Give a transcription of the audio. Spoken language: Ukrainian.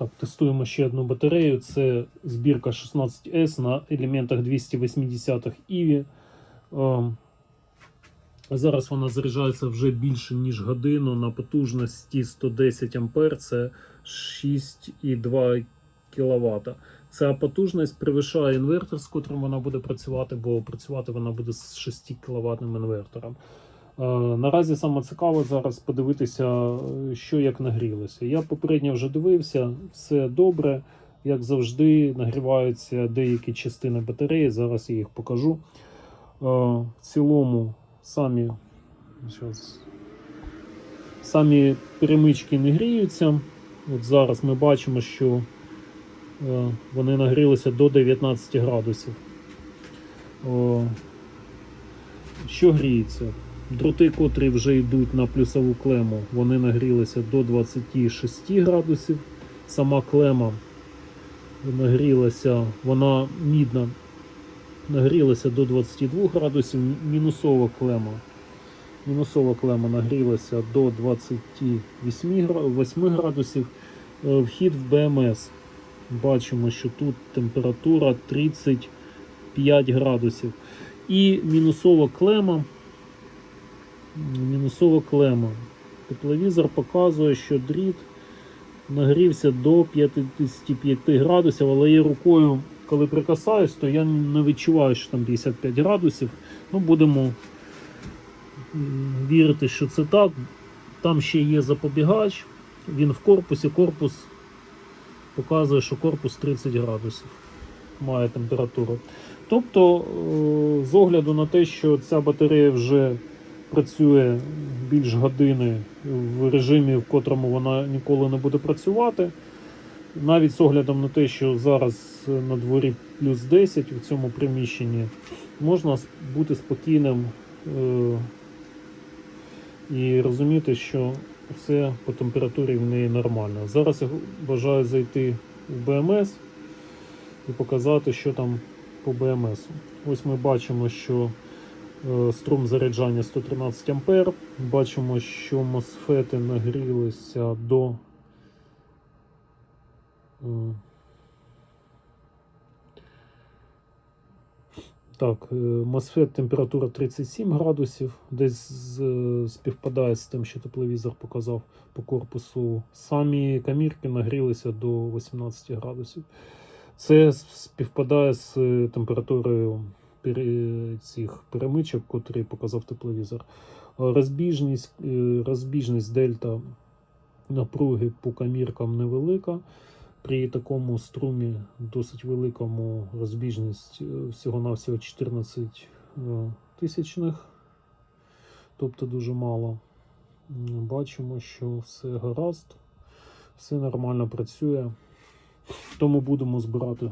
Так, тестуємо ще одну батарею. Це збірка 16S на елементах 280 EVI. Ем, Зараз вона заряджається вже більше, ніж годину на потужності 110 А. Це 6,2 кВт. Ця потужність перевищає інвертор, з котрим вона буде працювати, бо працювати вона буде з 6 кВт інвертором. Е, Наразі саме цікаво зараз подивитися, що як нагрілося. Я попередньо вже дивився, все добре. Як завжди, нагріваються деякі частини батареї. Зараз я їх покажу. Е, В цілому самі, щас, самі перемички не гріються. От зараз ми бачимо, що е, вони нагрілися до 19 градусів. Що гріється? Дроти, котрі вже йдуть на плюсову клему, вони нагрілися до 26 градусів. Сама клема нагрілася, вона мідна, нагрілася до 22 градусів. Мінусова клема. Мінусова клема нагрілася до 28 градусів. Е, Вхід в БМС. Бачимо, що тут температура 35 градусів. І мінусова клема. Мінусова клема. Тепловізор показує, що дріт нагрівся до 55 градусів, але я рукою, коли прикасаюсь, то я не відчуваю, що там 55 градусів. Ну, будемо вірити, що це так. Там ще є запобігач, він в корпусі, корпус показує, що корпус 30 градусів має температуру. Тобто, е, з огляду на те, що ця батарея вже працює більш години в режимі, в котрому вона ніколи не буде працювати. Навіть з оглядом на те, що зараз на дворі плюс 10 у цьому приміщенні, можна бути спокійним е- і розуміти, що все по температурі в неї нормально. Зараз я бажаю зайти в БМС і показати, що там по БМС. Ось ми бачимо, що е, струм заряджання 113 А. Бачимо, що мосфети нагрілися до. е, Так, е, MOSFET температура 37 градусів, десь співпадає з тим, що тепловізор показав по корпусу. Самі камірки нагрілися до 18 градусів. Це співпадає з е, температурою цих перемичок, котрі показав тепловізор. Е, Розбіжність, е, розбіжність дельта напруги по каміркам невелика. При такому струмі досить великому розбіжність е, всього-навсього 14 е, тисячних, тобто дуже мало. Бачимо, що все гаразд, все нормально працює. Тому будемо збирати